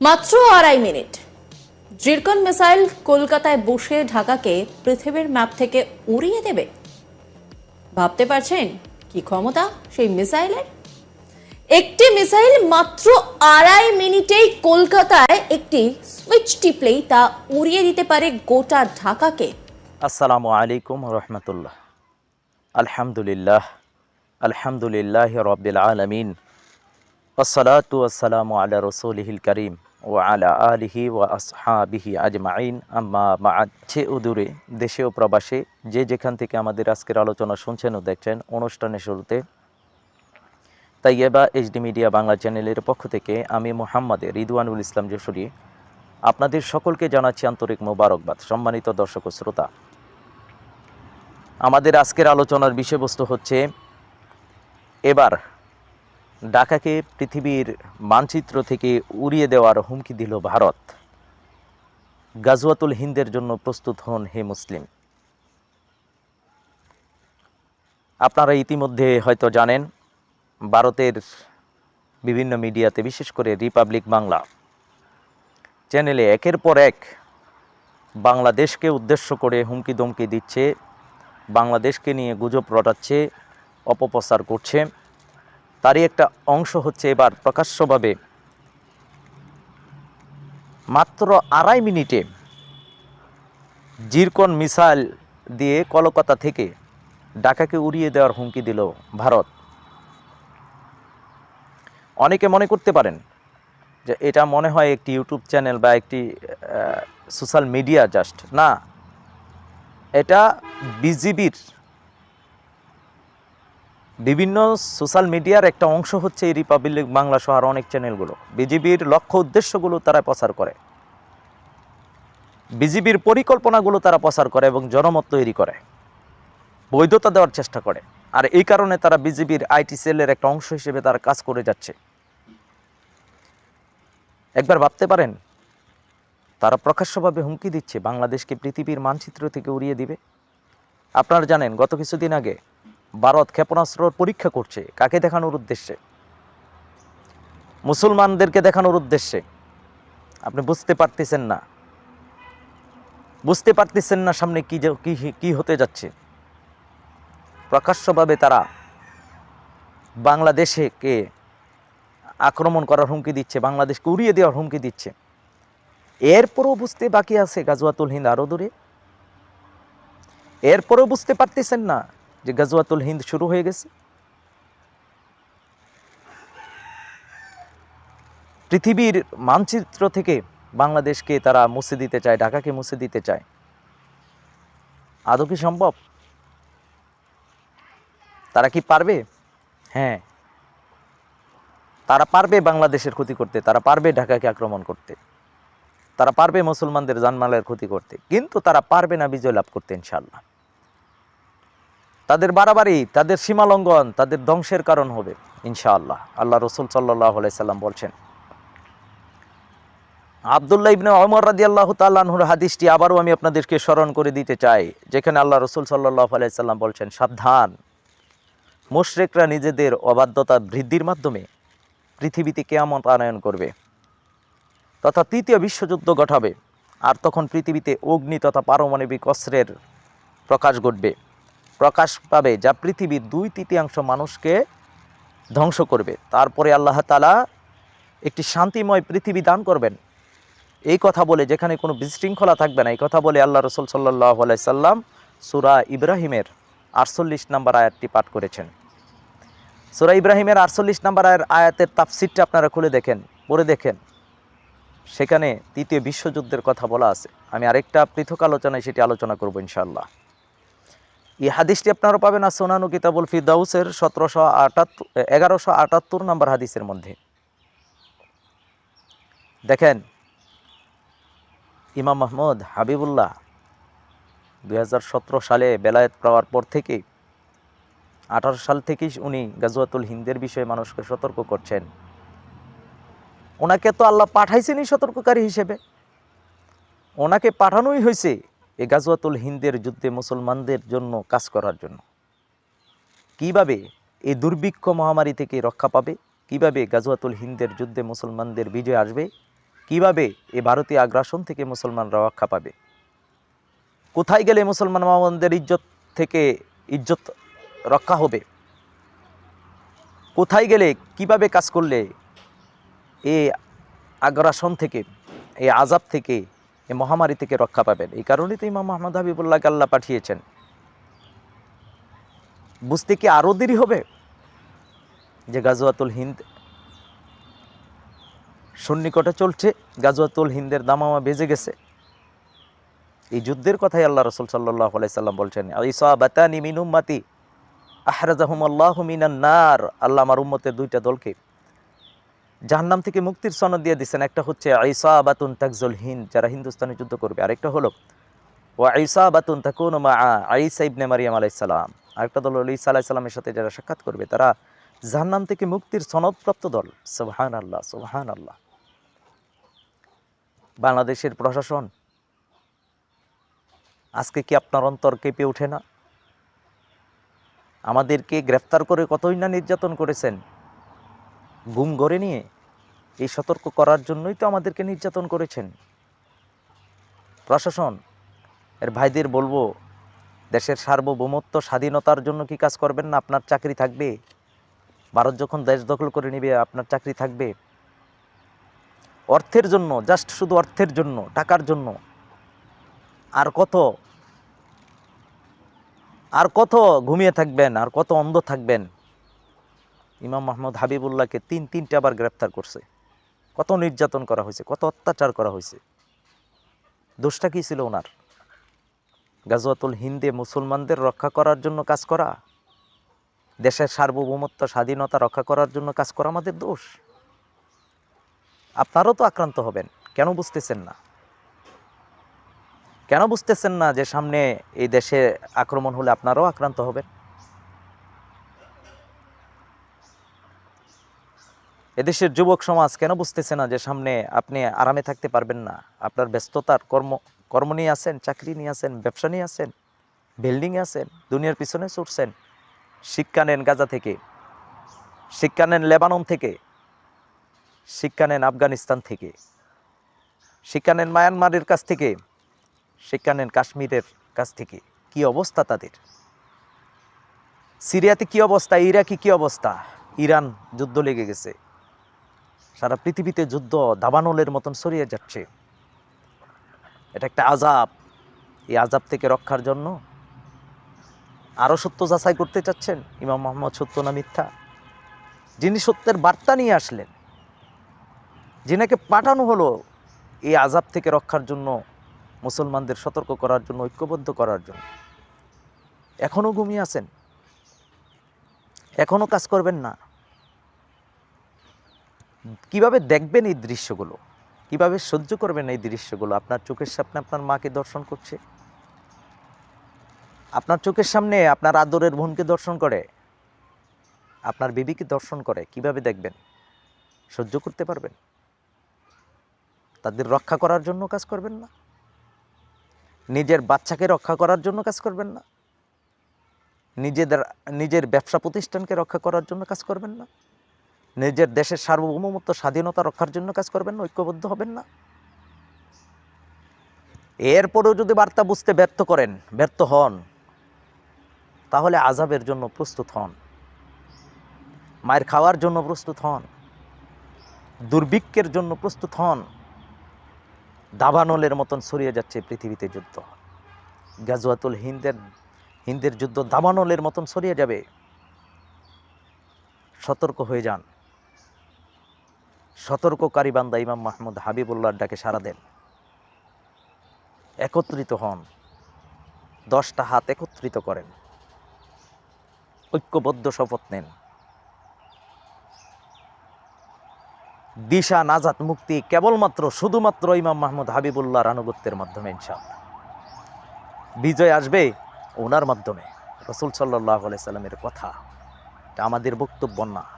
মাত্র আড়াই minute. Zircon missile কলকাতায় বসে ঢাকাকে পৃথিবীর ম্যাপ থেকে উড়িয়ে দেবে। ভাবতে পারছেন কি ক্ষমতা সেই মিসাইলের? একটি মিসাইল মাত্র আড়াই মিনিটেই কলকাতায় একটি সুইচ টিপলেই তা উড়িয়ে দিতে পারে গোটা ঢাকাকে। আসসালামু আলাইকুম রহমতুল্লাহ। আলহামদুলিল্লাহ আলহামদুলিল্লাহ রবিল আলমিন। আসসালাতু আসসালামু আলা রসুলহিল করিম। আলা আলিহি ও আসহাবিহি আজমাইন। আম্মা মাআদ ছে উদূরে, দেশে ও প্রবাসে যে যেখান থেকে আমাদের আজকের আলোচনা শুনছেন ও দেখছেন, অনুষ্ঠানের শুরুতে তাইয়েবা এইচডি মিডিয়া বাংলা চ্যানেলের পক্ষ থেকে আমি মোহাম্মদ রিদওয়ানুল ইসলাম যশোরী আপনাদের সকলকে জানাচ্ছি আন্তরিক মোবারকবাদ, সম্মানিত দর্শক ও শ্রোতা। আমাদের আজকের আলোচনার বিষয়বস্তু হচ্ছে, এবার ঢাকাকে পৃথিবীর মানচিত্র থেকে উড়িয়ে দেওয়ার হুমকি দিল ভারত। গাজওয়াতুল হিন্দের জন্য প্রস্তুত হন হে মুসলিম। আপনারা ইতিমধ্যে হয়তো জানেন, ভারতের বিভিন্ন মিডিয়াতে, বিশেষ করে রিপাবলিক বাংলা চ্যানেলে একের পর এক বাংলাদেশকে উদ্দেশ্য করে হুমকি দমকি দিচ্ছে, বাংলাদেশকে নিয়ে গুজব রটাচ্ছে, অপপ্রচার করছে। তারই একটা অংশ হচ্ছে এবার প্রকাশ্যভাবে। মাত্র আড়াই মিনিটে জিরকন মিসাইল দিয়ে কলকাতা থেকে ঢাকাকে উড়িয়ে দেওয়ার হুমকি দিল ভারত। অনেকে মনে করতে পারেন যে এটা মনে হয় একটি ইউটিউব চ্যানেল বা একটি সোশ্যাল মিডিয়া জাস্ট। না, এটা বিজিবির বিভিন্ন সোশ্যাল মিডিয়ার একটা অংশ হচ্ছে এই রিপাবলিক বাংলা সহ অনেক চ্যানেলগুলো। বিজিবির লক্ষ্য উদ্দেশ্যগুলো তারা প্রচার করে। বিজিবির পরিকল্পনাগুলো তারা প্রচার করে এবং জনমত তৈরি করে। বৈধতা দেওয়ার চেষ্টা করে। আর এই কারণে তারা বিজিবির আইটি সেলের একটা অংশ হিসেবে তারা কাজ করে যাচ্ছে। একবার ভাবতে পারেন, তারা প্রকাশ্যভাবে হুমকি দিচ্ছে, বাংলাদেশকে পৃথিবীর মানচিত্র থেকে উড়িয়ে দিবে। আপনারা জানেন, গত কিছুদিন আগে ভারত ক্ষেপণাস্ত্রর পরীক্ষা করছে। কাকে দেখানোর উদ্দেশ্যে? মুসলমানদেরকে দেখানোর উদ্দেশ্যে। আপনি বুঝতে পারতেছেন না। বুঝতে পারতেছেন না সামনে কি কি হতে যাচ্ছে। প্রকাশ্যভাবে তারা বাংলাদেশকে আক্রমণ করার হুমকি দিচ্ছে, বাংলাদেশকে উড়িয়ে দেওয়ার হুমকি দিচ্ছে। এরপরও বুঝতে বাকি আছে গাজওয়াতুল হিন্দ আরও দূরে। এরপরও বুঝতে পারতেছেন না যে গাজওয়াতুল হিন্দ শুরু হয়ে গেছে। পৃথিবীর মানচিত্র থেকে বাংলাদেশকে তারা মুছে দিতে চায়, ঢাকাকে মুছে দিতে চায়। আদৌ কি সম্ভব? তারা কি পারবে? হ্যাঁ। তারা পারবে বাংলাদেশের ক্ষতি করতে, তারা পারবে ঢাকাকে আক্রমণ করতে। তারা পারবে মুসলমানদের জানমালের ক্ষতি করতে। কিন্তু তারা পারবে না বিজয় লাভ করতে ইনশাল্লাহ তাদের বাড়াবাড়ি, তাদের সীমালঙ্ঘন, তাদের ধ্বংসের কারণ হবে, ইনশাআল্লাহ। আল্লাহ রসুল সাল্লাহ সাল্লাম বলছেন, আবদুল্লাহ ইবনে অমর রাদি আল্লাহ তাল্লাহুর হাদিসটি আবারও আমি আপনাদেরকে স্মরণ করে দিতে চাই, যেখানে আল্লাহ রসুল সাল্লাহ আলাইসাল্লাম বলছেন, সাবধান। মুশরেকরা নিজেদের অবাধ্যতা বৃদ্ধির মাধ্যমে পৃথিবীতে কেয়ামত আনয়ন করবে, তথা তৃতীয় বিশ্বযুদ্ধ ঘটাবে, আর তখন পৃথিবীতে অগ্নি তথা পারমাণবিক অস্ত্রের প্রকাশ ঘটবে। প্রকাশ পাবে যা পৃথিবীর দুই তৃতীয়াংশ মানুষকে ধ্বংস করবে। তারপরে আল্লাহ তালা একটি শান্তিময় পৃথিবী দান করবেন। এই কথা বলে যেখানে কোনো বিশৃঙ্খলা থাকবে না, এই কথা বলে আল্লাহ রসুল সাল্লাহ সাল্লাম সুরা ইব্রাহিমের আটচল্লিশ নম্বর আয়াতটি পাঠ করেছেন। সুরা ইব্রাহিমের আটচল্লিশ নম্বর আয়াতের তাফসিরটা আপনারা খুলে দেখেন, পড়ে দেখেন। সেখানে তৃতীয় বিশ্বযুদ্ধের কথা বলা আছে। আমি আরেকটা পৃথক আলোচনায় সেটি আলোচনা করব ইনশাআল্লাহ। এই হাদিসটি আপনারা পাবেন আর সোনানু কিতাবুল ফিদাউসের সতেরোশো আটাত্তর এগারোশো আটাত্তর নম্বর হাদিসের মধ্যে। দেখেন, ইমাম মাহমুদ হাবিবুল্লাহ দু হাজার সতেরো সালে বেলায়েত পাওয়ার পর থেকেই আঠারো সাল থেকেই উনি গাজওয়াতুল হিন্দের বিষয়ে মানুষকে সতর্ক করছেন। ওনাকে তো আল্লাহ পাঠাইছেনই সতর্ককারী হিসেবে। ওনাকে পাঠানোই হয়েছে এই গাজওয়াতুল হিন্দের যুদ্ধে মুসলমানদের জন্য কাজ করার জন্য। কীভাবে এই দুর্ভিক্ষ মহামারী থেকে রক্ষা পাবে? কীভাবে গাজওয়াতুল হিন্দের যুদ্ধে মুসলমানদের বিজয় আসবে? কীভাবে এই ভারতীয় আগ্রাসন থেকে মুসলমানরা রক্ষা পাবে? কোথায় গেলে মুসলমান মামনদের ইজ্জত থেকে ইজ্জত রক্ষা হবে? কোথায় গেলে, কীভাবে কাজ করলে এ আগ্রাসন থেকে এই আজাব থেকে এই মহামারী থেকে রক্ষা পাবেন। এই কারণেই তো ইমাম মোহাম্মদ হাবিবুল্লাহকে আল্লাহ পাঠিয়েছেন। বুঝতে কি আরও দেরি হবে? যে গাজওয়াতুল হিন্দ সন্নিকটে চলছে, গাজওয়াতুল হিন্দের দামামা বেজে গেছে। এই যুদ্ধের কথাই আল্লাহ রসুল সাল্লাহ সাল্লাম বলছেন ইসা বাতানি মিন উম্মাতি আহরাজাহুম আল্লাহ মিনান নার। আল্লাহ আমার উম্মতের দুইটা দলকে জাহান্নাম থেকে মুক্তির সনদ দিয়ে দিচ্ছেন একটা হচ্ছে আইসা বাতুন তাকজুল হিন্দ, যারা হিন্দুস্তানে যুদ্ধ করবে। আরেকটা হলো ও আইসা বাতুন তাকুন মা আইসা ইবনে মারিয়াম আলাইসালাম আরেকটা দল হলো ঈসা আলাইসালামের সাথে যারা সাক্ষাৎ করবে, তারা জাহান্নাম থেকে মুক্তির সনদপ্রাপ্ত দল। সোহান আল্লাহ সোহান আল্লাহ বাংলাদেশের প্রশাসন, আজকে কি আপনার অন্তর কেঁপে ওঠে না? আমাদেরকে গ্রেফতার করে কতই না নির্যাতন করেছেন? গুম গড়ে নিয়ে এই সতর্ক করার জন্যই তো আমাদেরকে নির্যাতন করেছেন। প্রশাসন, এর ভাইদের বলব, দেশের সার্বভৌমত্ব, স্বাধীনতার জন্য কি কাজ করবেন না? আপনার চাকরি থাকবে। ভারত যখন দেশ দখল করে নেবে, আপনার চাকরি থাকবে। অর্থের জন্য জাস্ট শুধু অর্থের জন্য, টাকার জন্য। আর কত? আর কত ঘুমিয়ে থাকবেন, আর কত অন্ধ থাকবেন? ইমাম মাহমুদ হাবিবুল্লাহকে তিন, তিনটা বার গ্রেপ্তার করছে। কত নির্যাতন করা হয়েছে, কত অত্যাচার করা হয়েছে। দোষটা কী ছিল ওনার? গাজওয়াতুল হিন্দে মুসলমানদের রক্ষা করার জন্য কাজ করা? দেশের সার্বভৌমত্ব, স্বাধীনতা রক্ষা করার জন্য কাজ করা আমাদের দোষ? আপনারও তো আক্রান্ত হবেন, কেন বুঝতেছেন না? কেন বুঝতেছেন না যে সামনে এই দেশে আক্রমণ হলে আপনারাও আক্রান্ত হবেন? এদেশের যুবক সমাজ কেন বুঝতেছে না যে সামনে আপনি আরামে থাকতে পারবেন না? আপনার ব্যস্ততার কর্ম কর্ম নিয়ে আছেন, চাকরি নিয়ে আছেন, ব্যবসা নিয়ে আছেন বিল্ডিংয়ে আছেন, দুনিয়ার পিছনে ছুটছেন। শিক্ষা নেন গাজা থেকে, শিক্ষা নেন লেবানন থেকে, শিক্ষা নেন আফগানিস্তান থেকে, শিক্ষা নেন মায়ানমারের কাছ থেকে, শিক্ষা নেন কাশ্মীরের কাছ থেকে। কি অবস্থা তাদের? সিরিয়াতে কি অবস্থা? ইরাকি কি অবস্থা? ইরান যুদ্ধ লেগে গেছে। সারা পৃথিবীতে যুদ্ধ দাবানলের মতন ছড়িয়ে যাচ্ছে। এটা একটা আজাব এই আজাব থেকে রক্ষার জন্য আরও সত্য যাচাই করতে চাচ্ছেন ইমাম মোহাম্মদ সত্য না মিথ্যা? যিনি সত্যের বার্তা নিয়ে আসলেন, যিনাকে পাঠানো হলো এই আজাব থেকে রক্ষার জন্য, মুসলমানদের সতর্ক করার জন্য, ঐক্যবদ্ধ করার জন্য। এখনও ঘুমিয়ে আছেন। এখনও কাজ করবেন না। কীভাবে দেখবেন এই দৃশ্যগুলো? কীভাবে সহ্য করবেন এই দৃশ্যগুলো? আপনার চোখের সামনে আপনার মাকে দর্শন করছে? আপনার চোখের সামনে আপনার আদরের বোনকে দর্শন করে? আপনার বিবিকে দর্শন করে? কীভাবে দেখবেন? সহ্য করতে পারবেন? তাদের রক্ষা করার জন্য কাজ করবেন না? নিজের বাচ্চাকে রক্ষা করার জন্য কাজ করবেন না? নিজেদের, নিজের ব্যবসা প্রতিষ্ঠানকে রক্ষা করার জন্য কাজ করবেন না? নিজের দেশের সার্বভৌমত্ব, স্বাধীনতা রক্ষার জন্য কাজ করবেন না, ঐক্যবদ্ধ হবেন না। এরপরেও যদি বার্তা বুঝতে ব্যর্থ করেন, ব্যর্থ হন, তাহলে আজাবের জন্য প্রস্তুত হন। মায়ের খাওয়ার জন্য প্রস্তুত হন। দুর্ভিক্ষের জন্য প্রস্তুত হন। দাবানলের মতন ছড়িয়ে যাচ্ছে পৃথিবীতে যুদ্ধ। গাজওয়াতুল হিন্দের হিন্দের যুদ্ধ দাবানলের মতন ছড়িয়ে যাবে। সতর্ক হয়ে যান। সতর্ককারী বান্দা ইমাম মাহমুদ হাবিবুল্লাহর ডাকে সারা দেন। একত্রিত হন। দশটা হাত একত্রিত করেন। ঐক্যবদ্ধ শপথ নেন। দিশা নাজাত মুক্তি কেবলমাত্র, শুধুমাত্র ইমাম মাহমুদ হাবিবুল্লাহর আনুগত্যের মাধ্যমে ইনশাআল্লাহ। বিজয় আসবে ওনার মাধ্যমে, রসুল সাল্লাহ সাল্লামের কথা। এটা আমাদের বক্তব্য না।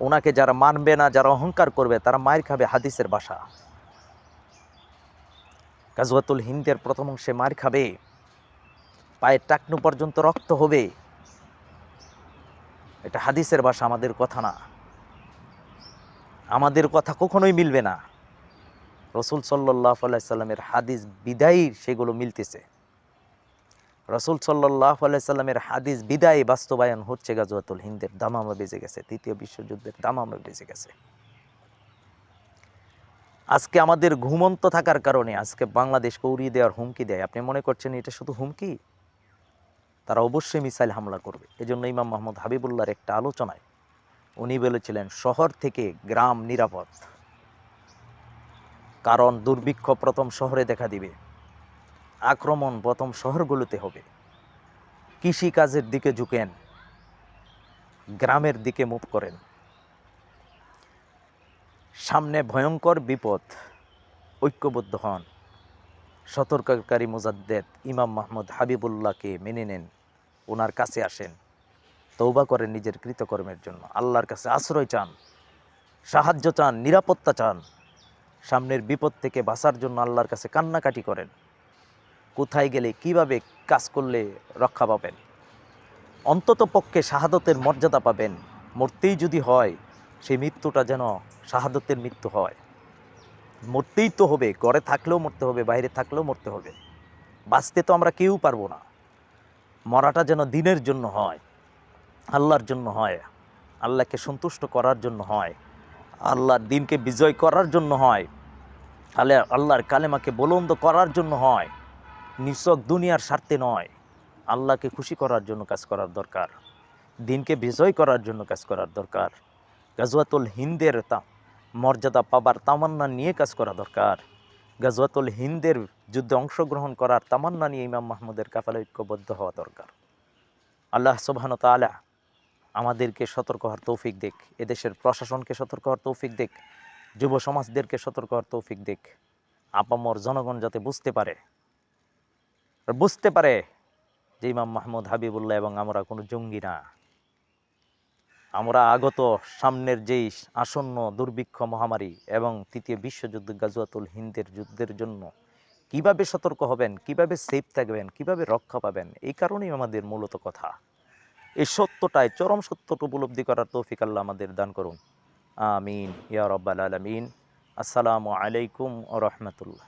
ওনাকে যারা মানবে না, যারা অহংকার করবে, তারা মায়ের খাবে হাদিসের বাসা। কাজওয়াতুল হিন্দের প্রথম অংশে মার খাবে। পায়ের টাকনু পর্যন্ত রক্ত হবে। এটা হাদিসের ভাষা আমাদের কথা না। আমাদের কথা কখনোই মিলবে না। রসুল সাল্লাহ সাল্লামের হাদিস বিদায়ী সেগুলো মিলতেছে। রসুল সাল্লাহ সাল্লামের হাদিস বিদায় বাস্তবায়ন হচ্ছে গাজওয়াতুল হিন্দের দামামা বেজে গেছে। তৃতীয় বিশ্বযুদ্ধের দামামা বেজে গেছে। আজকে আমাদের ঘুমন্ত থাকার কারণে আজকে বাংলাদেশকে উড়িয়ে দেওয়ার হুমকি দেয়। আপনি মনে করছেন এটা শুধু হুমকি? তারা অবশ্যই মিসাইল হামলা করবে। এজন্য ইমাম মোহাম্মদ হাবিবুল্লাহর একটা আলোচনায় উনি বলেছিলেন, শহর থেকে গ্রাম নিরাপদ। কারণ দুর্ভিক্ষ প্রথম শহরে দেখা দিবে। আক্রমণ প্রথম শহরগুলোতে হবে। কৃষিকাজের দিকে ঝুঁকেন, গ্রামের দিকে মুভ করেন। সামনে ভয়ঙ্কর বিপদ, ঐক্যবদ্ধ হন। সতর্ককারী মুজাদ্দেদ ইমাম মাহমুদ হাবিবুল্লাহকে মেনে নেন ওনার কাছে আসেন। তৌবা করেন নিজের কৃতকর্মের জন্য। আল্লাহর কাছে আশ্রয় চান, সাহায্য চান, নিরাপত্তা চান। সামনের বিপদ থেকে বাঁচার জন্য আল্লাহর কাছে কান্নাকাটি করেন। কোথায় গেলে, কীভাবে কাজ করলে রক্ষা পাবেন? অন্তত পক্ষে শাহাদতের মর্যাদা পাবেন। মরতেই যদি হয় সেই মৃত্যুটা যেন শাহাদতের মৃত্যু হয়। মরতেই তো হবে ঘরে থাকলেও মরতে হবে, বাইরে থাকলেও মরতে হবে। বাঁচতে তো আমরা কেউ পারব না। মরাটা যেন দিনের জন্য হয়, আল্লাহর জন্য হয়, আল্লাহকে সন্তুষ্ট করার জন্য হয়, আল্লাহর দিনকে বিজয় করার জন্য হয়, আল্লাহ আল্লাহর কালেমাকে বলন্দ করার জন্য হয়। নিছক দুনিয়ার স্বার্থে নয়। আল্লাহকে খুশি করার জন্য কাজ করার দরকার। দিনকে বিজয় করার জন্য কাজ করার দরকার। গাজওয়াতুল হিন্দের তা মর্যাদা পাবার তামান্না নিয়ে কাজ করা দরকার। গাজওয়াতুল হিন্দের যুদ্ধে অংশগ্রহণ করার তামান্না নিয়ে ইমাম মাহমুদের কাফালে ঐক্যবদ্ধ হওয়া দরকার। আল্লাহ সুবহান তাআলা আমাদেরকে সতর্ক হওয়ার তৌফিক দেখ এদেশের প্রশাসনকে সতর্ক হওয়ার তৌফিক দেখ যুব সমাজদেরকে সতর্ক হওয়ার তৌফিক দেখ আপামর জনগণ যাতে বুঝতে পারে বুঝতে পারে যে ইমাম মাহমুদ হাবিবুল্লাহ এবং আমরা কোনো জঙ্গি না। আমরা আগত সামনের যেই আসন্ন দুর্ভিক্ষ মহামারী এবং তৃতীয় বিশ্বযুদ্ধ গাজুয়াতুল হিন্দের যুদ্ধের জন্য কীভাবে সতর্ক হবেন, কীভাবে সেফ থাকবেন, কীভাবে রক্ষা পাবেন, এই কারণেই আমাদের মূলত কথা। এই সত্যটাই, চরম সত্যটা উপলব্ধি করার তৌফিক আল্লাহ আমাদের দান করুন। আমিন, ইয়া রব্বাল আলমিন। আসসালামু আলাইকুম রহমতুল্লাহ।